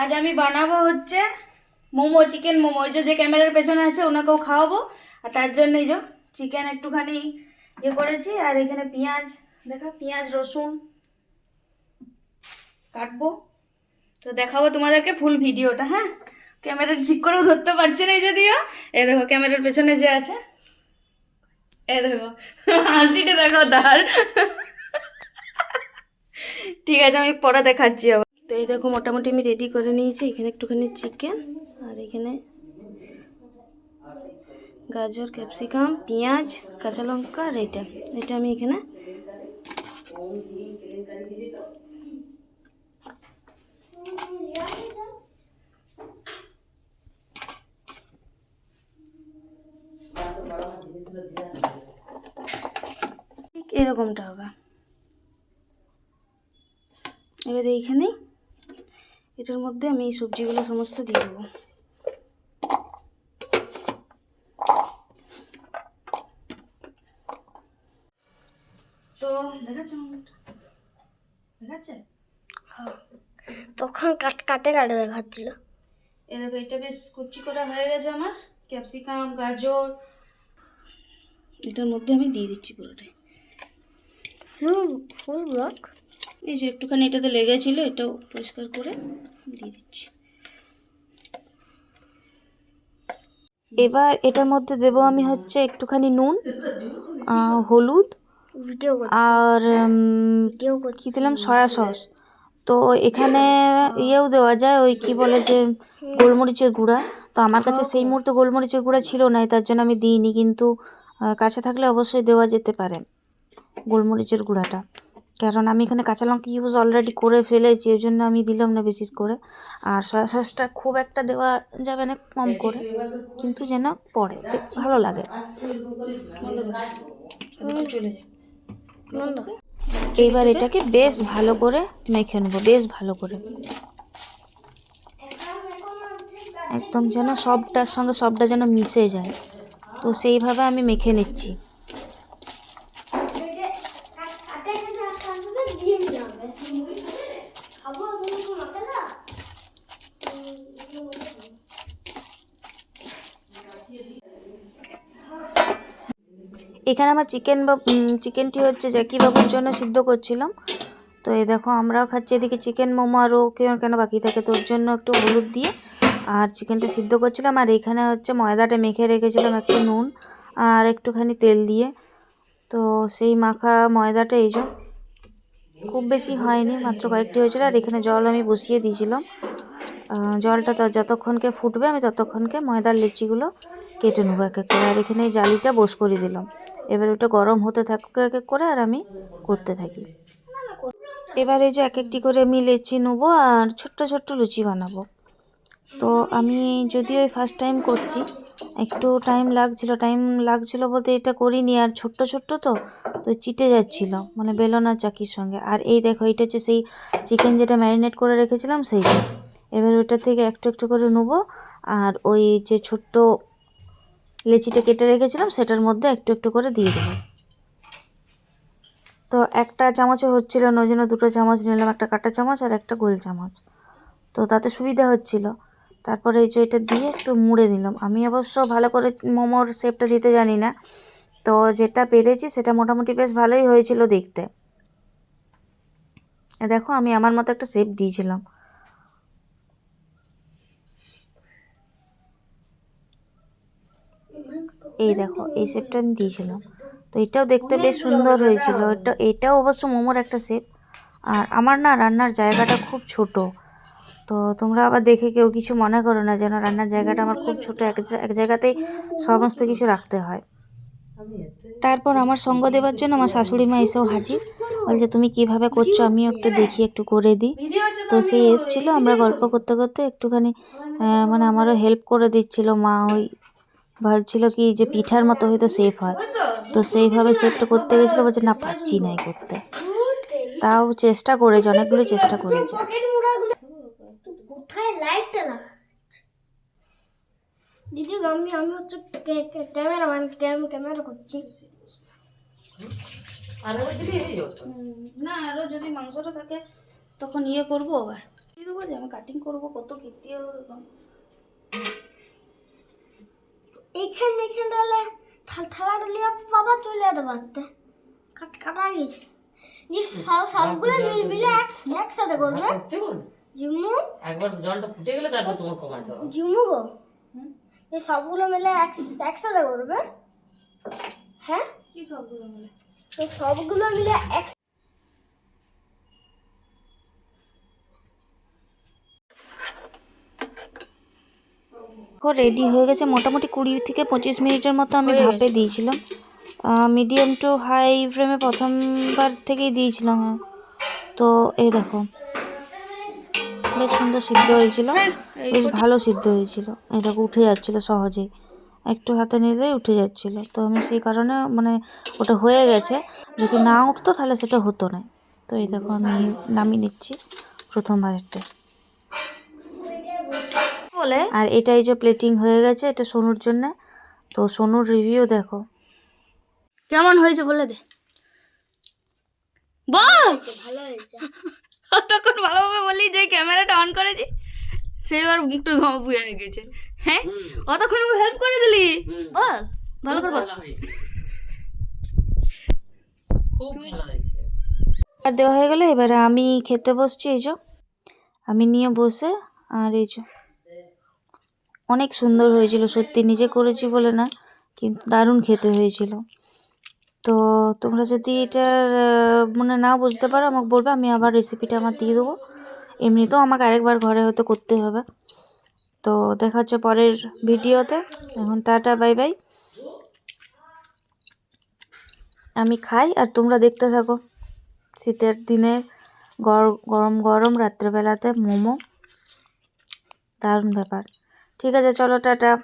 আজ আমি বানাবো হচ্ছে মোমো চিকেন মোমো। ওই যে ক্যামেরার পেছনে আছে, ওনাকেও খাওয়াবো। আর তার জন্য এই যে চিকেন একটুখানি ইয়ে করেছি। আর এখানে পেঁয়াজ, দেখা, পেঁয়াজ, রসুন কাটবো। তো দেখাবো তোমাদেরকে ফুল ভিডিওটা হ্যাঁ? ক্যামেরা ঠিক করেও ধরতে পারছে না এই যদিও। এ দেখো ক্যামেরার পেছনে যে আছে, এ দেখো, হাসিটা দেখো তার ঠিক আছে, আমি পরে দেখাচ্ছি আবার। তো এই দেখো মোটামুটি আমি রেডি করে নিয়েছি। এখানে একটুখানি চিকেন আর এখানে গাজর ক্যাপসিকাম পেঁয়াজ, কাঁচা লঙ্কা আর এটা। এটা আমি এখানে ঠিক এরকমটা হবে। এবার এইখানে এটার মধ্যে আমি এই সবজিগুলো সমস্ত দিয়ে দেবো। তো দেখাচ্ছে দেখাচ্ছে? তখন কাট কাটে কাটে দেখাচ্ছিল। এ দেখো এটা বেশ কুচি করা হয়ে গেছে আমার। ক্যাপসিকাম গাজর। এটার মধ্যে আমি দিয়ে দিচ্ছি পুরোটাই। Full full block? এই যে একটুখানি এটাতে লেগেছিল এটাও পরিষ্কার করে দিয়ে দিচ্ছি। এবার এটার মধ্যে দেব আমি হচ্ছে একটুখানি নুন হলুদ আর কি দিলাম? Soya sauce. তো এখানে ইয়েও দেওয়া যায় ওই কি বলে যে গোলমরিচের গুঁড়া। তো আমার কাছে সেই মুহূর্তে গোলমরিচের গুঁড়া ছিল না তার জন্য আমি দিইনি। কিন্তু কাছে থাকলে অবশ্যই দেওয়া যেতে পারে গোলমরিচের গুঁড়াটা। কারণ আমি এখানে কাঁচা লঙ্কা ইউজ অলরেডি করে ফেলেছি ওই জন্য আমি দিলাম না বিশেষ করে। আর সয়া সসটা খুব একটা দেওয়া যাবে না কম করে, কিন্তু যেন পড়ে ভালো লাগে। এইবার এটাকে বেশ ভালো করে মেখে নেব, বেশ ভালো করে। একদম যেন সবটার সঙ্গে সবটা যেন মিশে যায়। তো সেইভাবে আমি মেখে নিচ্ছি। এখানে আমার চিকেন বা চিকেনটি হচ্ছে জ্যাকি বাবুর জন্য সিদ্ধ করছিলাম। তো এই দেখো, আমরাও খাচ্ছি এদিকে চিকেন মোমো আরও কেন কেন বাকি থাকে? তোর জন্য একটু হলুদ দিয়ে আর চিকেনটা সিদ্ধ করছিলাম। আর এখানে হচ্ছে ময়দাটা মেখে রেখেছিলাম একটু নুন আর একটুখানি তেল দিয়ে। তো সেই মাখা ময়দাটা এই যে খুব বেশি হয়নি, মাত্র কয়েকটি হয়েছিল আর এখানে জল আমি বসিয়ে দিয়েছিলাম। জলটা যতক্ষণকে ফুটবে আমি ততক্ষণকে ময়দার লিচিগুলো কেটে নেব এক এক করে। আর এখানে এই জালিটা বস করে দিলাম। এবার ওটা গরম হতে থাকুক এক এক করে আর আমি করতে থাকি। এবার এই যে এক একটি করে আমি লেচি নেব আর ছোট্ট ছোট্ট লুচি বানাবো। তো আমি যদিও ওই ফার্স্ট টাইম করছি একটু টাইম লাগছিল টাইম লাগছিল বলতে এটা করিনি, আর ছোট্ট ছোট্ট তো তো চিটে যাচ্ছিল মানে বেলন চাকির সঙ্গে। আর এই দেখো, এটা হচ্ছে সেই চিকেন যেটা ম্যারিনেট করে রেখেছিলাম সেইটা। এবার ওটা থেকে একটু একটু করে নেব, আর ওই যে ছোট্ট লেচিটা কেটে রেখেছিলাম, সেটার মধ্যে একটু একটু করে দিয়ে দেবো। তো একটা চামচে হচ্ছিল না, ওই জন্য দুটো চামচ নিলাম, একটা কাঁটা চামচ আর একটা গোল চামচ। তো তাতে সুবিধা হচ্ছিল। তারপরে এই যে এটা দিয়ে একটু মুড়ে দিলাম আমি অবশ্য ভালো করে মোমোর শেপটা দিতে জানি না। তো যেটা পেরেছি সেটা মোটামুটি বেশ ভালোই হয়েছিল দেখতে। দেখো, আমি আমার মতো একটা শেপ দিয়েছিলাম। এই দেখো, এই শেপটা আমি দিয়েছিলাম। তো এটাও দেখতে বেশ সুন্দর হয়েছিল। এটা, এটাও অবশ্য মোমোর একটা শেপ আর আমার না রান্নার জায়গাটা খুব ছোট। তো তোমরা আবার দেখে কেউ কিছু মনে করো না যেন রান্নার জায়গাটা আমার খুব ছোট, এক এক জায়গাতেই সমস্ত কিছু রাখতে হয়। তারপর আমার সঙ্গ দেওয়ার জন্য আমার শাশুড়ি মা এসেও হাজির। বলছে তুমি কীভাবে করছ? আমিও একটু দেখি, একটু করে দিই। তো সেই এসছিল, আমরা গল্প করতে করতে একটুখানি মানে আমারও হেল্প করে দিচ্ছিল। মা ওই ভাবছিল কি যে, পিঠার মতো হয়তো সেফ হয়। তো সেইভাবে সেফটা করতে গেছিল। বলছে, না পাচ্ছি নাই করতে। তাও চেষ্টা করেছে, অনেকগুলো চেষ্টা করেছে। কোথায় লাইটটা লাগা? দিদি আমি আমি হচ্ছে ক্যামেরা ক্যামেরাম্যান ক্যামেরা করছি। না আরও যদি মাংসটা থাকে তখন ইয়ে করব আবার। দেবো যে আমি কাটিং করব কত কীর্তি হবে এখন এইখানে এইখানটা হলে থা- থালাটা নিয়ে বাবা চলে যেতে পারতে। কাট কাটা গেছে। দিয়ে সব সবগুলো মিল মিলে এক একসাথে করবে? বল। একবার জলটা ফুটে গেলে তারপর তোমার কমাতে হবে। জিম্মু গো? দিয়ে সবগুলো মিলে এক একসাথে করবে? হ্যাঁ? কি সবগুলো মিলে? তো সবগুলো মিলে এক রেডি হয়ে গেছে। মোটামুটি কুড়ি থেকে পঁচিশ মিনিটের মতো আমি ভাপে দিয়েছিলাম। মিডিয়াম টু হাই ফ্লেমে প্রথমবার থেকেই দিয়েছিলাম হ্যাঁ। তো এই দেখো বেশ সুন্দর সিদ্ধ হয়েছিল। বেশ ভালো সিদ্ধ হয়েছিল। দেখো উঠে যাচ্ছিল সহজেই। একটু হাতে নিলেই উঠে যাচ্ছিল। তো আমি সেই কারণে মানে ওটা হয়ে গেছে। যদি না উঠতো তাহলে সেটা হতো না। তো এই দেখো আমি নামিয়ে নিচ্ছি প্রথমবারেরটা। বলে? আর এটা এই যে প্লেটিং হয়ে গেছে এটা সোনুর জন্য। তো সোনুর রিভিউ দেখো। কেমন হয়েছে বলে দে। বল! ভালো হয়েছে। তখন ভালোভাবে বলি যে ক্যামেরাটা অন করেছি সেইবার মুখটা ঘমা হয়ে গেছে। হ্যাঁ? অতক্ষণ হেল্প করে দিলি? বল ভালো করে বল। খুব ভালো হয়েছে। আর দেওয়া হয়ে গেলে এবারে আমি খেতে বসছি এই যে। আমি নিয়ে বসে আর এই যে। অনেক সুন্দর হয়েছিল সত্যি নিজে করেছি বলে না কিন্তু দারুণ খেতে হয়েছিল। তো তোমরা যদি এটা মানে না বুঝতে পারো, আমাকে বলবে, আমি আবার রেসিপিটা আমার দিয়ে দেবো। এমনিতেও আমাকে আরেকবার ঘরে হয়তো করতে হবে। তো দেখা হচ্ছে পরের ভিডিওতে। এখন টাটা, বাই বাই। আমি খাই আর তোমরা দেখতে থাকো। শীতের দিনে গর- গরম গরম, রাত্রেবেলাতে মোমো। দারুণ ব্যাপার। ঠিক আছে, চলো, টাটা।